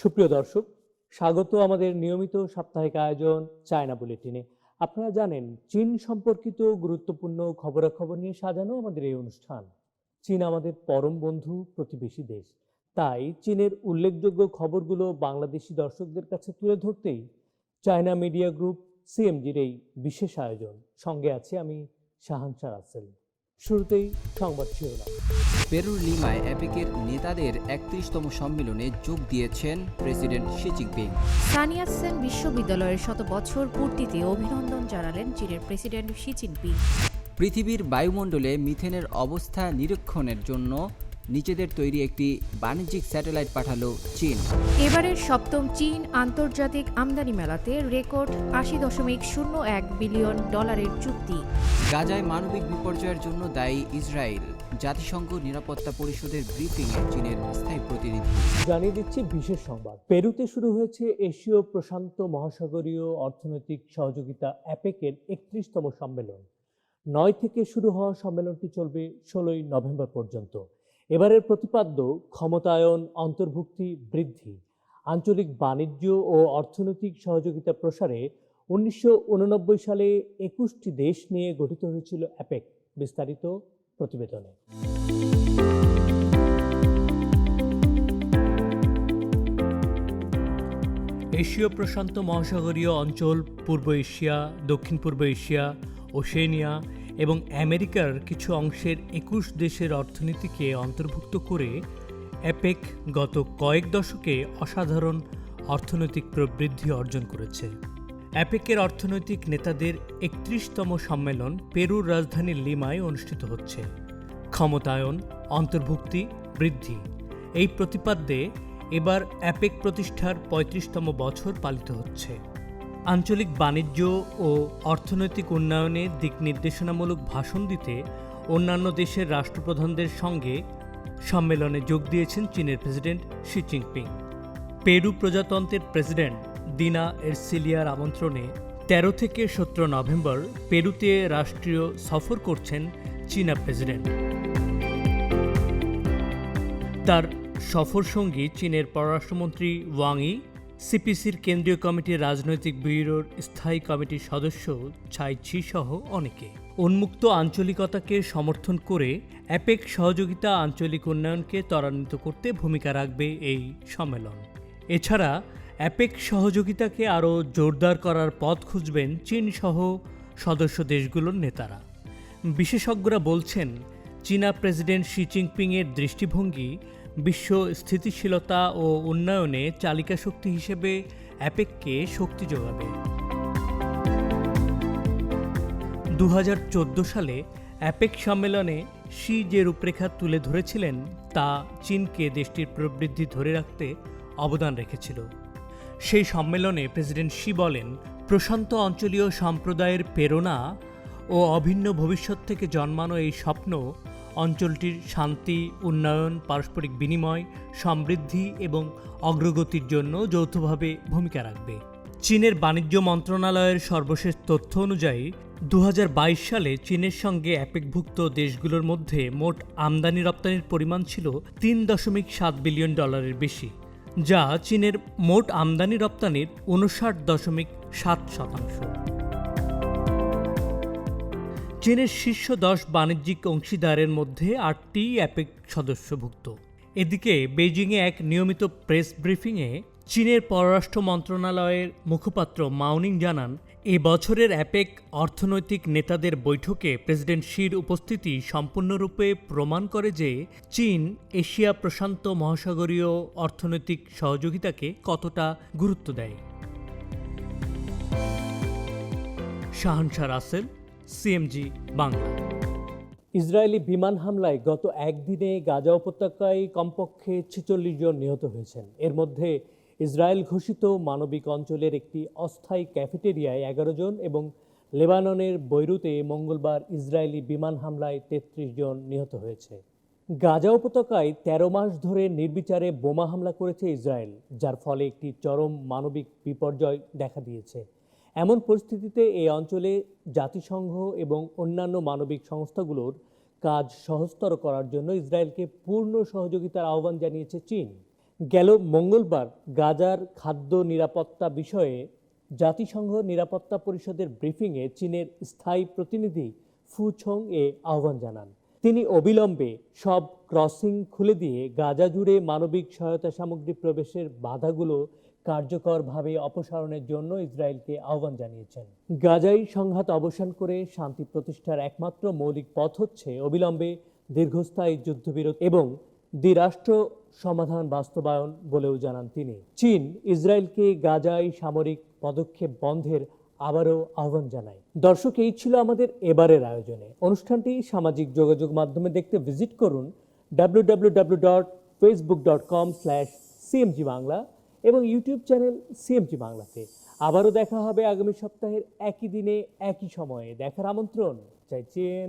সুপ্রিয় দর্শক, স্বাগত আমাদের নিয়মিত সাপ্তাহিক আয়োজন চায়না বুলেটিনে। আপনারা জানেন, চীন সম্পর্কিত গুরুত্বপূর্ণ খবরাখবর নিয়ে সাজানো আমাদের এই অনুষ্ঠান। চীন আমাদের পরম বন্ধু, প্রতিবেশী দেশ। তাই চীনের উল্লেখযোগ্য খবরগুলো বাংলাদেশি দর্শকদের কাছে তুলে ধরতেই চায়না মিডিয়া গ্রুপ সিএমজির এই বিশেষ আয়োজন। সঙ্গে আছে আমি শাহানশা রাসেল। শুরুতেই সংবাদ শিরোনাম। পেরুর লিমায় অ্যাপেকের নেতাদের একত্রিশতম সম্মেলনে যোগ দিয়েছেন president Xi Jinping. Sun Yat Sen বিশ্ববিদ্যালয়ের শত বছর পূর্তিতে অভিনন্দন জানালেন চীনের প্রেসিডেন্ট শি জিনপিং। পৃথিবীর বায়ুমণ্ডলে মিথেনের অবস্থা নিরীক্ষণের জন্য নিজেদের তৈরি একটি বাণিজ্যিক স্যাটেলাইট পাঠালো চীন। এবারের সপ্তম চীন আন্তর্জাতিক আমদানি মেলাতে রেকর্ড আশি দশমিক শূন্য এক বিলিয়ন ডলারের চুক্তি। গাজায় মানবিক বিপর্যয়ের জন্য দায়ী ইসরায়েল। জাতিসংঘ নিরাপত্তা পরিষদের ব্রিফিংয়ে চীনের স্থায়ী প্রতিনিধি। জানিয়ে দিচ্ছি বিশেষ সংবাদ। পেরুতে শুরু হয়েছে এশীয় প্রশান্ত মহাসাগরীয় অর্থনৈতিক সহযোগিতা অ্যাপেকের একত্রিশতম সম্মেলন। নয় থেকে শুরু হওয়া সম্মেলনটি চলবে ষোলোই নভেম্বর পর্যন্ত। এবারের প্রতিপাদ্য ক্ষমতায়ন, অন্তর্ভুক্তি, বৃদ্ধি, আঞ্চলিক বাণিজ্য ও অর্থনৈতিক সহযোগিতা প্রসারে উনিশশো উননব্বই সালে একুশটি দেশ নিয়ে গঠিত হয়েছিল অ্যাপেক বিস্তারিত প্রতিবেদনে। এশীয় প্রশান্ত মহাসাগরীয় অঞ্চল, পূর্ব এশিয়া, দক্ষিণ পূর্ব এশিয়া, ওশেনিয়া এবং আমেরিকার কিছু অংশের একুশ দেশের অর্থনীতিকে অন্তর্ভুক্ত করে অ্যাপেক গত কয়েক দশকে অসাধারণ অর্থনৈতিক প্রবৃদ্ধি অর্জন করেছে। অ্যাপেকের অর্থনৈতিক নেতাদের একত্রিশতম সম্মেলন পেরুর রাজধানী লিমায় অনুষ্ঠিত হচ্ছে। ক্ষমতায়ন, অন্তর্ভুক্তি বৃদ্ধি। এই প্রতিপাদ্যে এবার অ্যাপেক প্রতিষ্ঠার পঁয়ত্রিশতম বছর পালিত হচ্ছে। আঞ্চলিক বাণিজ্য ও অর্থনৈতিক উন্নয়নে দিক নির্দেশনামূলক ভাষণ দিতে অন্যান্য দেশের রাষ্ট্রপ্রধানদের সঙ্গে সম্মেলনে যোগ দিয়েছেন চীনের প্রেসিডেন্ট শি জিনপিং। পেরু প্রজাতন্ত্রের প্রেসিডেন্ট দিনা এরসিলিয়ার আমন্ত্রণে তেরো থেকে সতেরো নভেম্বর পেরুতে রাষ্ট্রীয় সফর করছেন চীনা প্রেসিডেন্ট। তার সফর সঙ্গী চীনের পররাষ্ট্রমন্ত্রী ওয়াংই সিপিসির কেন্দ্রীয় কমিটির রাজনৈতিক ব্যুরোর স্থায়ী কমিটির সদস্য ছাই ছি সহ অনেকে। উন্মুক্ত আঞ্চলিকতাকে সমর্থন করে অ্যাপেক সহযোগিতা আঞ্চলিক উন্নয়নকে ত্বরান্বিত করতে ভূমিকা রাখবে এই সম্মেলন। এছাড়া অ্যাপেক সহযোগিতাকে আরও জোরদার করার পথ খুঁজবেন চীন সহ সদস্য দেশগুলোর নেতারা। বিশেষজ্ঞরা বলছেন, চীনা প্রেসিডেন্ট শি জিনপিংয়ের দৃষ্টিভঙ্গি বিশ্ব স্থিতিশীলতা ও উন্নয়নে চালিকা শক্তি হিসেবে অ্যাপেককে শক্তি যোগাবে। দু হাজার চোদ্দ সালে অ্যাপেক সম্মেলনে শি যে রূপরেখা তুলে ধরেছিলেন, তা চীনকে দেশটির প্রবৃদ্ধি ধরে রাখতে অবদান রেখেছিল। সেই সম্মেলনে প্রেসিডেন্ট শি বলেন, প্রশান্ত অঞ্চলীয় সম্প্রদায়ের প্রেরণা ও অভিন্ন ভবিষ্যৎ থেকে জন্মানো এই স্বপ্ন অঞ্চলটির শান্তি, উন্নয়ন, পারস্পরিক বিনিময়, সমৃদ্ধি এবং অগ্রগতির জন্য যৌথভাবে ভূমিকা রাখবে। চীনের বাণিজ্য মন্ত্রণালয়ের সর্বশেষ তথ্য অনুযায়ী দু হাজার বাইশ সালে চীনের সঙ্গে অ্যাপেকভুক্ত দেশগুলোর মধ্যে মোট আমদানি রপ্তানির পরিমাণ ছিল তিন দশমিক সাত বিলিয়ন ডলারের বেশি, যা চীনের মোট আমদানি রপ্তানির উনষাট দশমিক সাত শতাংশ। চীনের শীর্ষ দশ বাণিজ্যিক অংশীদারের মধ্যে আটটি অ্যাপেক সদস্যভুক্ত। এদিকে বেজিংয়ে এক নিয়মিত প্রেস ব্রিফিংয়ে চীনের পররাষ্ট্র মন্ত্রণালয়ের মুখপাত্র মাউনিং জানান, এ বছরের অ্যাপেক অর্থনৈতিক নেতাদের বৈঠকে প্রেসিডেন্ট শির উপস্থিতি সম্পূর্ণরূপে প্রমাণ করে যে চীন এশিয়া প্রশান্ত মহাসাগরীয় অর্থনৈতিক সহযোগিতাকে কতটা গুরুত্ব দেয়। শাহানশাহ রাসেল সিএমজি বাংলা। ইসরায়েলি বিমান হামলায় গত একদিনে গাজা উপত্যকায় কমপক্ষে ছেচল্লিশ জন নিহত হয়েছেন। এর মধ্যে ইসরায়েল ঘোষিত মানবিক অঞ্চলের একটি অস্থায়ী ক্যাফেটেরিয়ায় এগারো জন এবং লেবাননের বৈরুতে মঙ্গলবার ইসরায়েলি বিমান হামলায় তেত্রিশ জন নিহত হয়েছে। গাজা উপত্যকায় তেরো মাস ধরে নির্বিচারে বোমা হামলা করেছে ইসরায়েল, যার ফলে একটি চরম মানবিক বিপর্যয় দেখা দিয়েছে। এমন পরিস্থিতিতে এই অঞ্চলে জাতিসংঘ এবং অন্যান্য মানবিক সংস্থাগুলোর কাজ সহজতর করার জন্য ইসরায়েলকে পূর্ণ সহযোগিতার আহ্বান জানিয়েছে চীন। গেল মঙ্গলবার গাজার খাদ্য নিরাপত্তা বিষয়ে জাতিসংঘ নিরাপত্তা পরিষদের ব্রিফিংয়ে চীনের স্থায়ী প্রতিনিধি ফু ছং এ আহ্বান জানান। তিনি অবিলম্বে সব ক্রসিং খুলে দিয়ে গাজা জুড়ে মানবিক সহায়তা সামগ্রী প্রবেশের বাধাগুলো কার্যকরভাবে অপসারণের জন্য ইসরায়েলকে আহ্বান জানিয়েছেন। গাজাই সংঘাত অবসান করে শান্তি প্রতিষ্ঠার একমাত্র মৌলিক পথ হচ্ছে অবিলম্বে দীর্ঘস্থায়ী যুদ্ধবিরতি এবং দ্বিরাষ্ট্র সমাধান বাস্তবায়ন বলেও জানান তিনি। চীন ইসরায়েলকে গাজায় সামরিক পদক্ষেপ বন্ধের আবারও আহ্বান জানায়। দর্শক, এই ছিল আমাদের এবারের আয়োজনে। অনুষ্ঠানটি সামাজিক যোগাযোগ মাধ্যমে দেখতে ভিজিট করুন W W W dot Facebook dot com slash CMG Bangla এবং ইউটিউব চ্যানেল সিএমজি বাংলাতে। আবারও দেখা হবে আগামী সপ্তাহের একই দিনে, একই সময়ে। দেখার আমন্ত্রণ চাইছেন